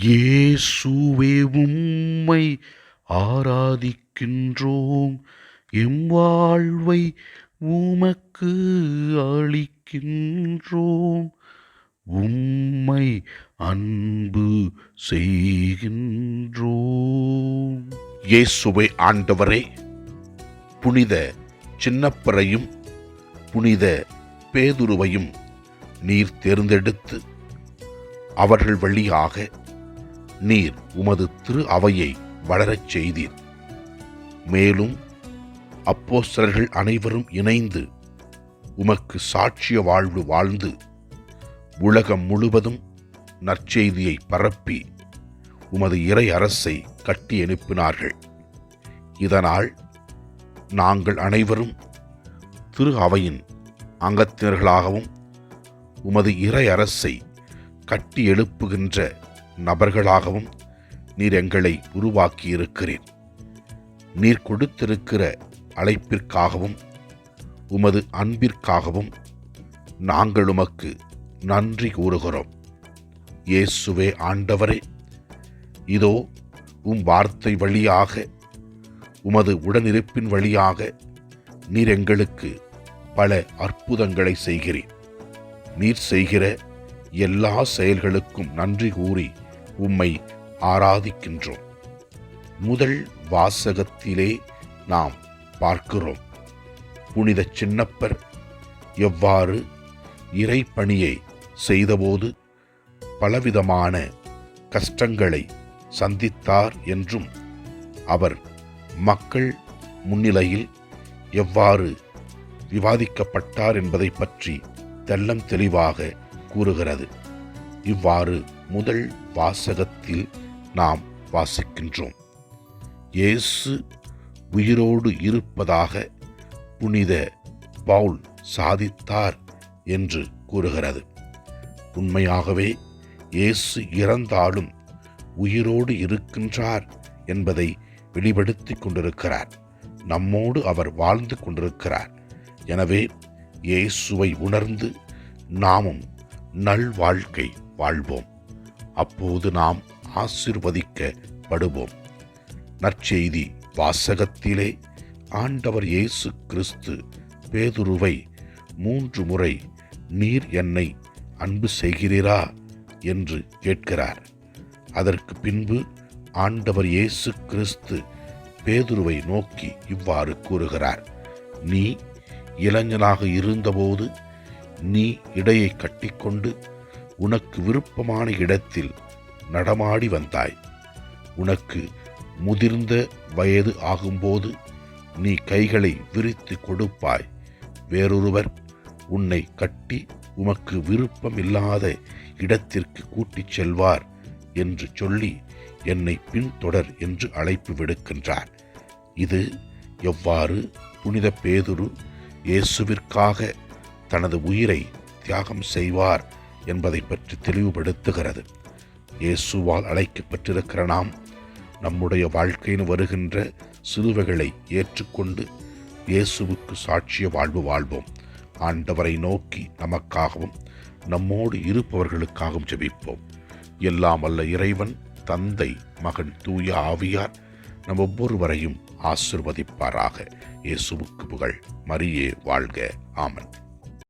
இயேசுவே உம்மை ஆராதிக்கின்றோம். எம் வாழ்வை உமக்கு அளிக்கின்றோம். உம்மை அன்பு செய்கின்றோம். இயேசுவை ஆண்டவரே புனித சின்னப்பரையும் புனித பேதுருவையும் நீர் தேர்ந்தெடுத்து அவர்கள் வழியாக நீர் உமது திரு அவையை வளரச் செய்தீர். மேலும் அப்போஸ்தலர்கள் அனைவரும் இணைந்து உமக்கு சாட்சிய வாழ்வு வாழ்ந்து உலகம் முழுவதும் நற்செய்தியை பரப்பி உமது இறை அரசை கட்டி எழுப்பினார்கள். இதனால் நாங்கள் அனைவரும் திரு அவையின் அங்கத்தினர்களாகவும் உமது இறை அரசை கட்டி எழுப்புகின்ற நபர்களாகவும் நீர் எங்களை உருவாக்கியிருக்கிறீர். நீர் கொடுத்திருக்கிற அழைப்பிற்காகவும் உமது அன்பிற்காகவும் நாங்கள் உமக்கு நன்றி கூறுகிறோம். இயேசுவே ஆண்டவரே இதோ உம் வார்த்தை வழியாக உமது உடனிருப்பின் வழியாக நீர் எங்களுக்கு பல அற்புதங்களை செய்கிறீர். நீர் செய்கிற எல்லா செயல்களுக்கும் நன்றி கூறி உம்மை ஆராதிக்கின்றோம். முதல் வாசகத்திலே நாம் பார்க்கிறோம். புனித சின்னப்பர் எவ்வாறு இறைப்பணியை செய்தபோது பலவிதமான கஷ்டங்களை சந்தித்தார் என்றும் அவர் மக்கள் முன்னிலையில் எவ்வாறு விவாதிக்கப்பட்டார் என்பதை பற்றி தெல்லம் தெளிவாக கூறுகிறது. இவ்வாறு முதல் வாசகத்தில் நாம் வாசிக்கின்றோம். இயேசு உயிரோடு இருப்பதாக புனித பவுல் சாதித்தார் என்று கூறுகிறது. உண்மையாகவே இயேசு இறந்தாலும் உயிரோடு இருக்கின்றார் என்பதை வெளிப்படுத்திக் கொண்டிருக்கிறார். நம்மோடு அவர் வாழ்ந்து கொண்டிருக்கிறார். எனவே இயேசுவை உணர்ந்து நாமும் நல்வாழ்க்கை வாழ்வோம். அப்போது நாம் ஆசிர்வதிக்கப்படுவோம். நற்செய்தி வாசகத்திலே ஆண்டவர் இயேசு கிறிஸ்து பேதுருவை மூன்று முறை நீர் என்னை அன்பு செய்கிறீரா என்று கேட்கிறார். அதற்கு பின்பு ஆண்டவர் இயேசு கிறிஸ்து பேதுருவை நோக்கி இவ்வாறு கூறுகிறார். நீ இளைஞனாக இருந்தபோது நீ இடையை கட்டிக்கொண்டு உனக்கு விருப்பமான இடத்தில் நடமாடி வந்தாய். உனக்கு முதிர்ந்த வயது ஆகும்போது நீ கைகளை விரித்து கொடுப்பாய். வேறொருவர் உன்னை கட்டி உமக்கு விருப்பம் இல்லாத இடத்திற்கு கூட்டிச் செல்வார் என்று சொல்லி என்னை பின்தொடர் என்று அழைப்பு விடுக்கின்றார். இது எவ்வாறு புனித பேதுரு இயேசுவிற்காக தனது உயிரை தியாகம் செய்வார் என்பதை பற்றி தெளிவுபடுத்துகிறது. இயேசுவால் அழைக்கப்பட்டிருக்கிற நாம் நம்முடைய வாழ்க்கையின் வருகின்ற சிலுவைகளை ஏற்றுக்கொண்டு இயேசுவுக்கு சாட்சிய வாழ்வு வாழ்வோம். ஆண்டவரை நோக்கி நமக்காகவும் நம்மோடு இருப்பவர்களுக்காகவும் ஜெபிப்போம். எல்லாம் அல்ல இறைவன் தந்தை மகன் தூய ஆவியார் நம் ஒவ்வொருவரையும் ஆசிர்வதிப்பாராக. இயேசுவுக்கு புகழ். மரியே வாழ்க. ஆமன்.